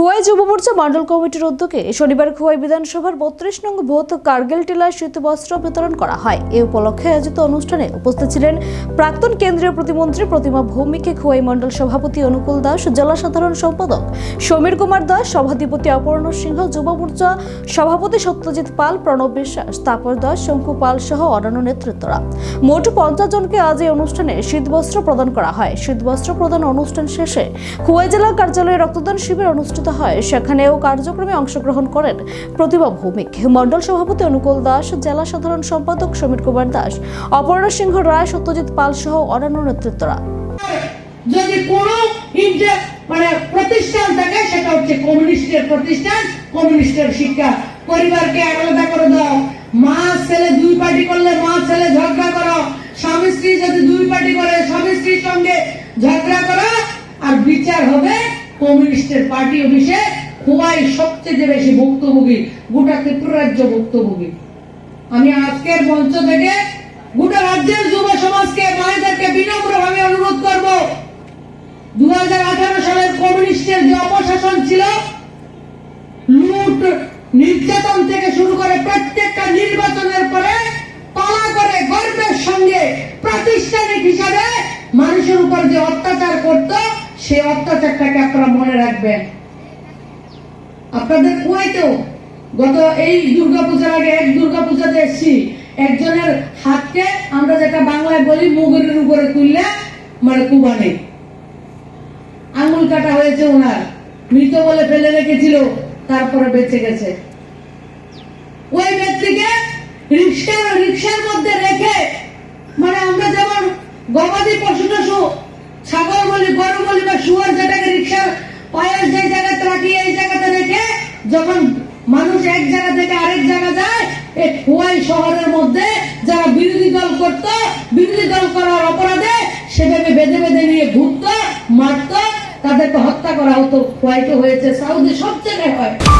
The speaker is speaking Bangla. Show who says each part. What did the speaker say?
Speaker 1: খোয়াই যুব মোর্চা মণ্ডল কমিটির উদ্যোগে শনিবার খোয়াই বিধানসভার বত্রিশ নং ভূত কার্গিল টিলায় শীতবস্ত্র বিতরণ করা হয়। এই উপলক্ষে আয়োজিত অনুষ্ঠানে উপস্থিত ছিলেন প্রাক্তন কেন্দ্রীয় প্রতিমন্ত্রী প্রতিমা ভৌমিকে খোয়াই মণ্ডল সভাপতি অনুকূল দাস, জেলা সাধারণ সম্পাদক সমীর কুমার দাস, সভাধিপতি অপর্ণ সিংহ, যুব মোর্চা সভাপতি সত্যজিৎ পাল, প্রণব বিশ্বাস তাপর দাস, শঙ্কু পাল সহ অন্যান্য নেতৃত্বরা। মোট পঞ্চাশ জনকে আজ এই অনুষ্ঠানে শীতবস্ত্র প্রদান করা হয়। শীতবস্ত্র প্রদান অনুষ্ঠান শেষে খোয়াই জেলা কার্যালয়ে রক্তদান শিবির অনুষ্ঠিত হয়, সেখানেও কার্যক্রমে অংশগ্রহণ করেন প্রতিভা ভৌমিক, মণ্ডল সভাপতি অনুকূল দাস, জেলা সাধারণ সম্পাদক সমীর কুমার দাস, অপর্ণা সিংহ রায়, সত্যজিৎ পাল সহ অন্যান্য নেতৃত্বরা।
Speaker 2: যদি কোন মানে প্রতিষ্ঠান থাকে, সেটা হচ্ছে কমিউনিস্টের প্রতিষ্ঠান, কমিউনিস্টের শিক্ষা। পরিবারকে আলাদা করে দাও। মা, ছেলে দুই পার্টি করলে মা, ছেলে ঝগড়া করো। স্বামী স্ত্রী যদি দুই পার্টি করে স্বামী স্ত্রীর সঙ্গে ঝগড়া করো, আর বিচার হবে কমিউনিস্টের পার্টি অফিসে খুবই সবচেয়ে বেশি ভুক্তভোগী গোটা ত্রিপুরা রাজ্য ভুক্তভোগী। আমি আজকের মঞ্চ থেকে গোটা রাজ্যের যুব সমাজকে মায়েদেরকে বিনম্রভাবে অনুরোধ করব। দু সালের কমিউনিস্টের যে অপশাসন ছিল, লুট নির্যাতন থেকে শুরু করে প্রত্যেকটা নির্বাচনের পরে পালা করে গর্বের সঙ্গে, প্রাতিষ্ঠানিক হিসাবে মানুষের উপর যে অত্যাচার করত সেই অত্যাচারটাকে আপনারা মনে রাখবেন। আপনাদের কুয়াইতেও গত এই দুর্গাপূজার আগে এক দুর্গাপূজাতে এসেছি, একজনের হাতকে আমরা যেটা বাংলায় বলি মুগুরের উপরে তুললে মানে কুবানে আঙুল কাটা হয়েছে ওনার, মৃত বলে ফেলে রেখেছিল, তারপরে বেঁচে গেছে। ওই ব্যক্তিকে রিক্সার রিক্সার মধ্যে রেখে মানে আমরা যেমন গবাদি পশু টশু ছাগল বলি গরু বলি বা শুয়ার যেটাকে রিক্সার পায়ের যে জায়গায় রাখি এই জায়গাতে রেখে যখন মানুষ এক জায়গা থেকে আরেক জায়গা যায় এই শহরের মধ্যে যারা বিরোধী দল করত, বিরোধী দল করার অপরাধে সেভাবে বেঁধে বেঁধে নিয়ে ঘুরত, মারত, তাদেরকে হত্যা করা হতো। খোয়াইতে হয়েছে সাউদি সব হয়